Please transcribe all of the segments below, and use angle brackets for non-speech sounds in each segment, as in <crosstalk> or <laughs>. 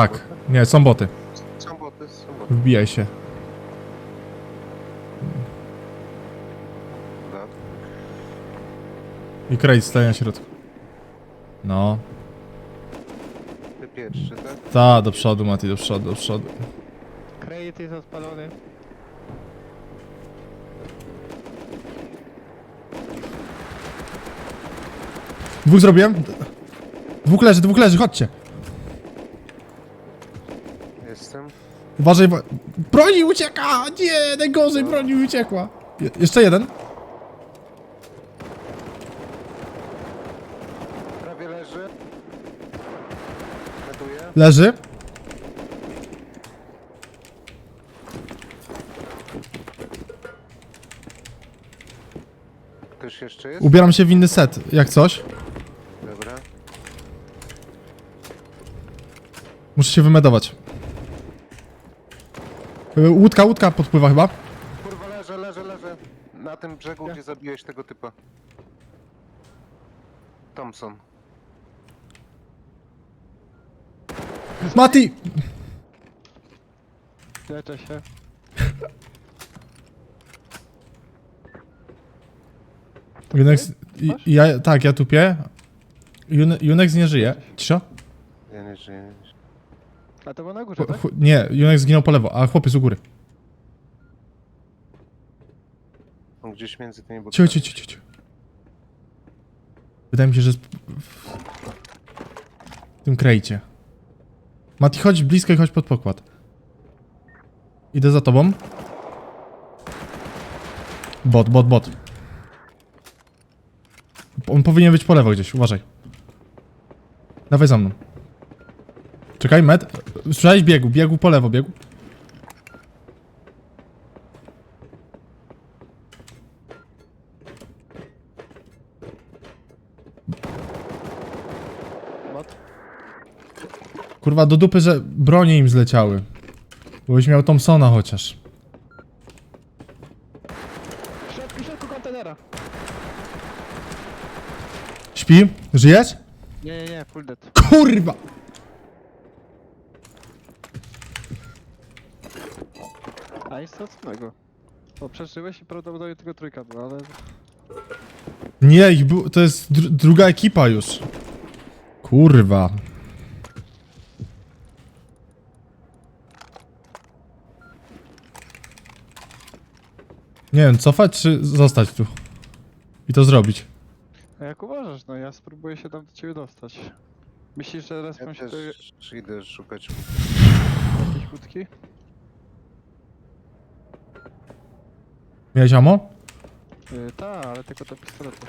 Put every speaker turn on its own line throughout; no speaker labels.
Tak. Nie, są boty.
Są boty, są boty.
Wbijaj się.
Da.
I Krejt staje na środku. No.
Ty pierwszy, tak?
Ta, do przodu, Mati, do przodu, do przodu.
Krejt jest odpalony.
Dwóch zrobiłem. Dwóch leży, dwóch leży, chodźcie. Uważaj, wa- broni ucieka! Nie, najgorzej, broni uciekła. Je jeszcze jeden.
Prawie leży.
Leży.
Ktoś jeszcze jest?
Ubieram się w inny set, jak coś.
Dobra.
Muszę się wymedować. Y, Łódka, łódka podpływa chyba.
Kurwa, leżę, leżę, leżę. Na tym brzegu, gdzie zabiłeś tego typa. Thompson.
Mati!
Leczę się. <laughs>
Junex, i- ja, tak, ja tupię. June- Junex nie żyje. Cisza?
Ja nie żyję. nie żyję.
A to było na górze, tak?
ch- Nie, Junex zginął po lewo, a chłopiec u góry.
On gdzieś między tymi
Cicho,
bokami.
cicho, cicho, cicho. Wydaje mi się, że jest w tym krejcie. Mati, chodź blisko i chodź pod pokład. Idę za tobą. Bot, bot, bot. On powinien być po lewo gdzieś, uważaj. Dawaj za mną. Czekaj, med. Słyszałeś? Biegł, biegł po lewo, biegł.
Bot.
Kurwa, do dupy, że bronie im zleciały. Byś miał Thompsona chociaż.
W środku, w środku kontenera.
Śpi? Żyjesz?
Nie, nie, nie, full dead.
Kurwa!
A nic straczonego. Bo przeżyłeś i prawdopodobnie tylko trójka była, ale...
Nie, ich był, to jest dr druga ekipa już. Kurwa. Nie wiem, cofać czy zostać tu? I to zrobić.
A jak uważasz, no ja spróbuję się tam do ciebie dostać. Myślisz, że
Ja
się tu
też idę szukać.
jakieś łódki?
Miałeś amo?
Yy, ta, ale tylko te pistolety.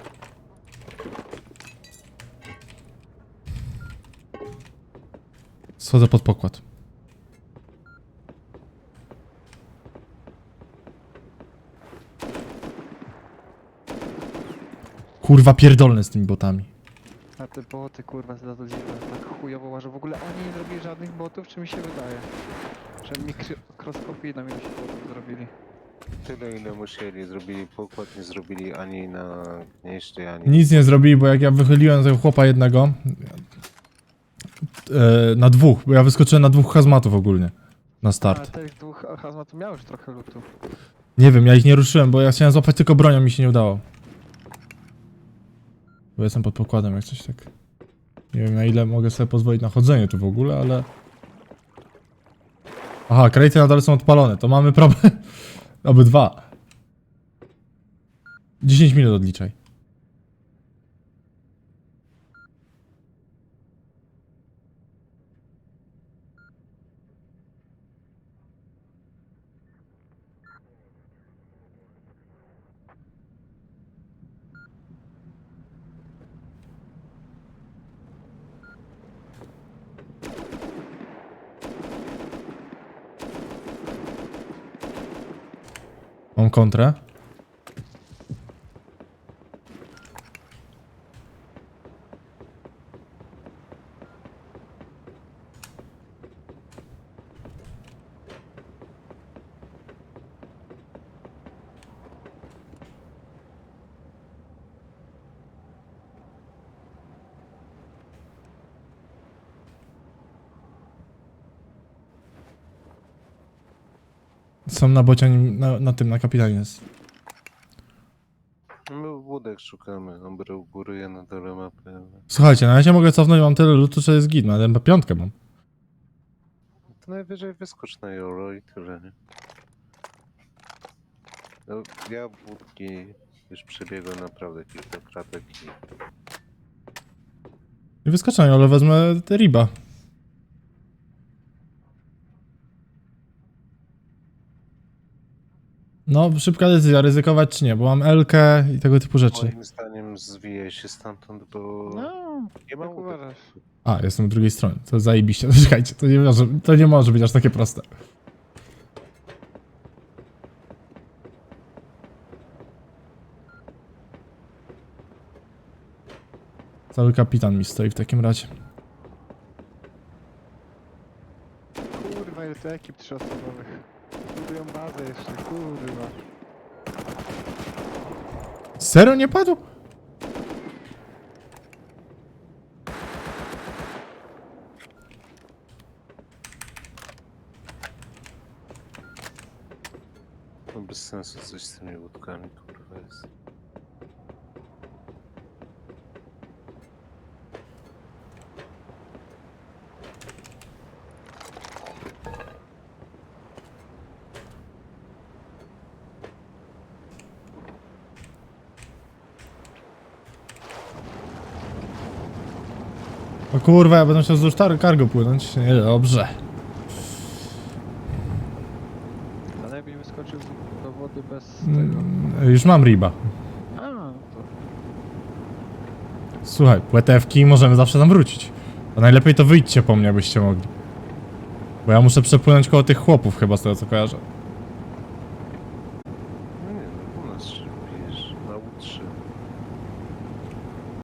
Schodzę pod pokład. Kurwa pierdolny z tymi botami.
A te boty kurwa za to dziwne, tak chujowo łażą. W ogóle oni nie zrobili żadnych botów, czy mi się wydaje? Że mikroskopii na mnie się zrobili.
Tyle ile musieli. Zrobili pokład, nie zrobili ani na gnieździe, ani...
Nic nie zrobili, bo jak ja wychyliłem tego chłopa jednego e, na dwóch, bo ja wyskoczyłem na dwóch hazmatów ogólnie na
A
start.
tych dwóch hazmatów miał już trochę lutu.
Nie wiem, ja ich nie ruszyłem, bo ja chciałem złapać tylko bronią, mi się nie udało. Bo jestem pod pokładem, jak coś tak. Nie wiem na ile mogę sobie pozwolić na chodzenie tu w ogóle, ale... Aha, krejty nadal są odpalone, to mamy problem. <laughs> Obydwa. 10 minut odliczaj. Kontrę. Są na bocianim, na, na tym, na kapitanie jest.
My łódek szukamy. On brał góry, ja na dole mapy.
Słuchajcie, na razie mogę cofnąć, mam tyle lutu, że jest git, na MP5 mam.
To najwyżej wyskocz na Jolo i tyle, nie? No, ja wódki już przebiegłem naprawdę kilka kratek i
I wyskoczę, ale wezmę te riba. No, szybka decyzja, ryzykować czy nie, bo mam LK i tego typu rzeczy.
moim zdaniem zwijaj się stamtąd, bo
No,
nie ma
jak
łódek.
uważasz?
A, jestem po drugiej stronie, to zajebiście. <laughs> Czekajcie, to nie może, to nie może być aż takie proste. Cały kapitan mi stoi w takim razie.
Kurwa, jest to ekip trzyosobowych. Budują bazę jeszcze, kurwa.
Serio nie padł?
No bez sensu coś z tymi łódkami, kurwa jest.
Kurwa, ja będę musiał wzdłuż tar- cargo płynąć. Nie, dobrze.
A najlepiej wyskoczył z- do wody bez tego.
Mm, Już mam riba.
A, to
Słuchaj, płetewki możemy zawsze tam wrócić. A najlepiej to wyjdźcie po mnie, byście mogli. Bo ja muszę przepłynąć koło tych chłopów chyba z tego co kojarzę.